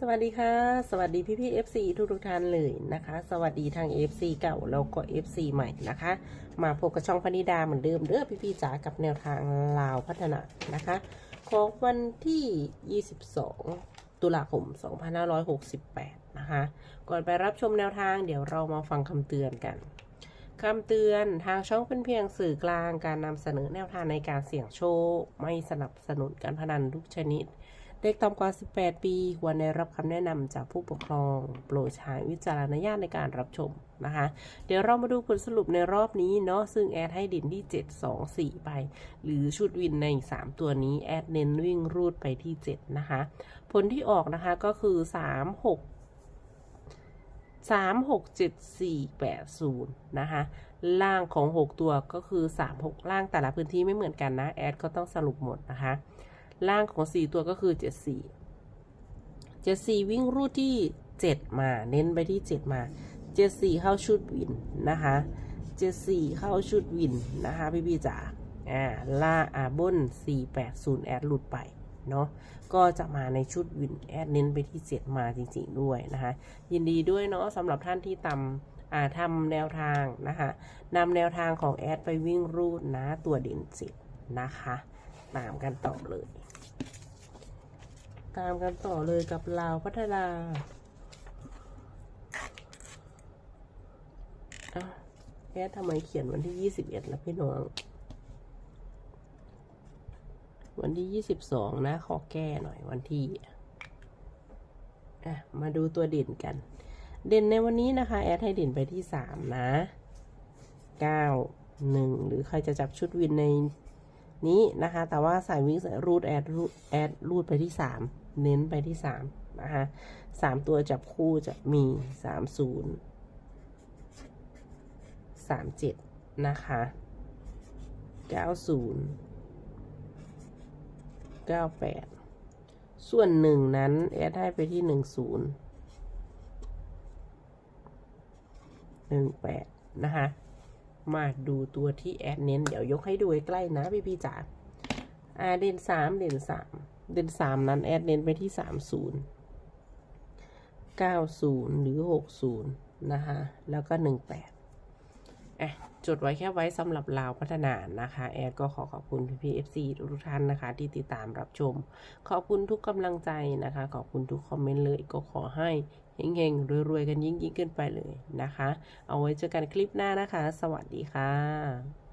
สวัสดีค่ะ สวัสดีพี่พี่ FC ทุกทุกท่านเลยนะคะ สวัสดีทาง FC เก่าแล้วก็ FC ใหม่นะคะ มาพบกับช่องพนิดาเหมือนเดิมเด้อพี่พี่จ๋ากับแนวทางลาวพัฒนานะคะ ของวันที่ 22 ตุลาคม 2568 นะคะ ก่อนไปรับชมแนวทางเดี๋ยวเรามาฟังคำเตือนกันคำเตือนทางช่องเป็นเพียงสื่อกลางการนำเสนอแนวทางในการเสี่ยงโชค ไม่สนับสนุนการพนันทุกชนิด เด็กต่ำกว่า 18 ปี ควรได้รับคำแนะนำจากผู้ปกครอง โปรดใช้วิจารณญาณในการรับชมนะคะ เดี๋ยวเรามาดูผลสรุปในรอบนี้เนาะซึ่งแอดให้ดินที่ 7 2 4 ไป หรือชุดวินใน 3 ตัวนี้ แอดเน้นวิ่งรูดไปที่ 7 นะคะ ผลที่ออกนะคะก็คือ 3 6 3 6 7 4 8 0 นะคะ ล่างของ 6 ตัวก็คือ 3 6 ล่างแต่ละพื้นที่ไม่เหมือนกันนะ แอดก็ต้องสรุปหมดนะคะ ล่างของ 4 ตัวก็คือ 74 74 วิ่งรูดที่ 7 มา เน้นไปที่ 7 มา 74 เข้าชุดวินนะคะ74 เข้าชุดวินนะคะพี่พี่จ๋าอ่าล่าอาบน 480 แอดหลุดไปเนาะก็จะมาในชุดวินแอดเน้นไปที่ 7 มาจริงๆด้วยนะคะ ยินดีด้วยเนาะสำหรับท่านที่ตำอ่าทำแนวทางนะคะนำแนวทางของแอดไปวิ่งรูดนะตัวเด่นสินะคะ ตามกันต่อเลย ตามกันต่อเลยกับลาวพัฒนาแอดทำไมเขียนวันที่ยี่สิบเอ็ดล่ะพี่น้อง วันที่ยี่สิบสองนะ ขอแก้หน่อยวันที่อะมาดูตัวเด่นกัน เด่นในวันนี้นะคะ แอดให้เด่นไปที่สามนะเก้าหนึ่งหรือใครจะจับชุดวินใน นี้นะคะ แต่ว่าสายวิ่งสายรูดแอดรูดแอดรูดไปที่สามเน้นไปที่สามนะคะสามตัวจับคู่จะมีสามศูนย์สามเจ็ดนะคะเก้าศูนย์เก้าแปดส่วนหนึ่งนั้น แอดให้ไปที่หนึ่งศูนย์หนึ่งแปดนะคะ มาดูตัวที่แอดเน้น เดี๋ยวยกให้ดูใกล้นะพี่พี่ๆจ๋าอ่าเด่นสามเด่นสามเด่นสามนั้นแอดเน้นไปที่สามศูนย์เก้าศูนย์หรือหกศูนย์นะคะ แล้วก็หนึ่งแปดอะ จดไว้แค่ไว้สำหรับลาวพัฒนานะคะ แอดก็ขอขอบคุณพี่พีเอฟซีทุกท่านนะคะ ที่ติดตามรับชม ขอบคุณทุกกำลังใจนะคะ ขอบคุณทุกคอมเมนต์เลยก็ขอให้เฮงๆรวยๆกันยิ่งๆขึ้นไปเลยนะคะ เอาไว้เจอกันคลิปหน้านะคะ สวัสดีค่ะ